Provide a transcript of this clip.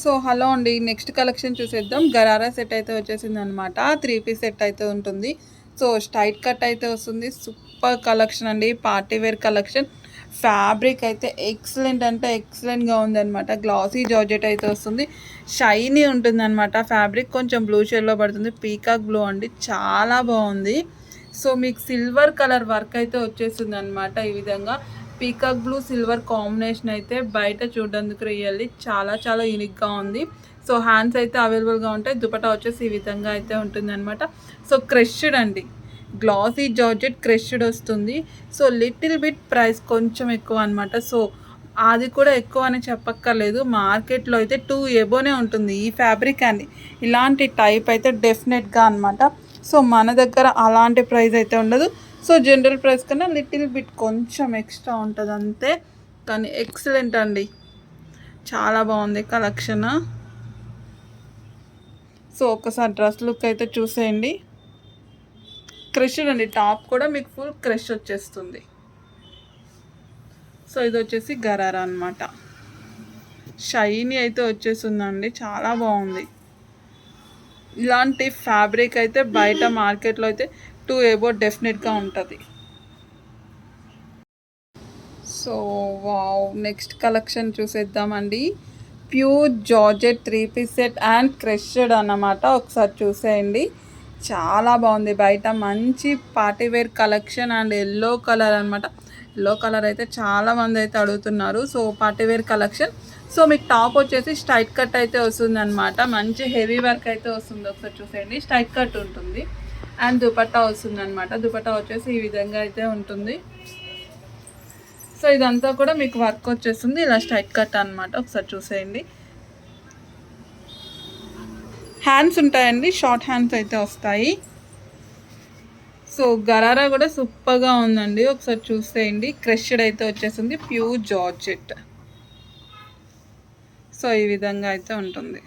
So hello అండి next collection చూసేద్దాం. Gharara set అయితే వచ్చేసింది అనమాట త్రీ పీస్ సెట్ అయితే ఉంటుంది. సో స్టైట్ కట్ అయితే వస్తుంది. సూపర్ కలెక్షన్ అండి. పార్టీ వేర్ కలెక్షన్ ఫ్యాబ్రిక్ అయితే ఎక్సలెంట్ అంటే ఎక్సలెంట్గా ఉందన్నమాట. గ్లాసీ జార్జెట్ అయితే వస్తుంది. షైనీ ఉంటుందన్నమాట ఫ్యాబ్రిక్ కొంచెం బ్లూ షేడ్లో పడుతుంది. పీకాక్ బ్లూ అండి. చాలా బాగుంది. సో మీకు సిల్వర్ కలర్ వర్క్ అయితే వచ్చేస్తుంది అనమాట ఈ విధంగా. పీకాక్ బ్లూ సిల్వర్ కాంబినేషన్ అయితే బయట చూడడానికి రియల్లీ చాలా చాలా యూనిక్గా ఉంది. సో హ్యాండ్స్ అయితే అవైలబుల్గా ఉంటాయి. దుపటా వచ్చేసి ఈ విధంగా అయితే ఉంటుంది అనమాట సో క్రెష్డ్ అండి. గ్లాసీ జార్జెట్ క్రెష్డ్ వస్తుంది. సో లిటిల్ బిట్ ప్రైస్ కొంచెం ఎక్కువ అనమాట సో అది కూడా ఎక్కువ అని చెప్పక్కర్లేదు. మార్కెట్లో అయితే టూ ఎబోనే ఉంటుంది ఈ ఫ్యాబ్రిక్ అండి ఇలాంటి టైప్ అయితే డెఫినెట్గా అనమాట సో మన దగ్గర అలాంటి ప్రైస్ అయితే ఉండదు. సో జనరల్ ప్రైస్ కన్నా లిటిల్ బిట్ కొంచెం ఎక్స్ట్రా ఉంటుంది అంతే. కానీ ఎక్సలెంట్ అండి. చాలా బాగుంది కలెక్షన్. సో ఒకసారి డ్రెస్ లుక్ అయితే చూసేయండి. క్రష్ అండి టాప్ కూడా మీకు ఫుల్ క్రష్ వచ్చేస్తుంది. సో ఇది వచ్చేసి గరారా అనమాట షైనీ అయితే వచ్చేసిందండి చాలా బాగుంది. ఇలాంటి ఫ్యాబ్రిక్ అయితే బయట మార్కెట్లో అయితే టూ ఏబో డెఫినెట్గా ఉంటుంది. సో వావ్ నెక్స్ట్ కలెక్షన్ చూసేద్దామండి. Pure georgette three piece set and crushed అన్నమాట. ఒకసారి చూసేయండి. చాలా బాగుంది బయట. మంచి party wear collection and yellow colour అనమాట ఎల్లో కలర్ అయితే చాలామంది అయితే అడుగుతున్నారు. So party wear collection. So మీకు టాప్ వచ్చేసి స్ట్రైట్ కట్ అయితే వస్తుంది అనమాట మంచి హెవీ వర్క్ అయితే వస్తుంది. ఒకసారి చూసేయండి. స్ట్రైట్ కట్ ఉంటుంది. అండ్ దుపట్టా వస్తుంది అనమాట దుపట్టా వచ్చేసి ఈ విధంగా అయితే ఉంటుంది. సో ఇదంతా కూడా మీకు వర్క్ వచ్చేస్తుంది. ఇలా స్ట్రైట్ కట్ అనమాట ఒకసారి చూసేయండి. హ్యాండ్స్ ఉంటాయండి. షార్ట్ హ్యాండ్స్ అయితే వస్తాయి. సో గరారా కూడా సూపర్గా ఉందండి. ఒకసారి చూసేయండి. క్రష్డ్ అయితే వచ్చేసింది. ప్యూర్ జార్జెట్ సో ఈ విధంగా అయితే ఉంటుంది.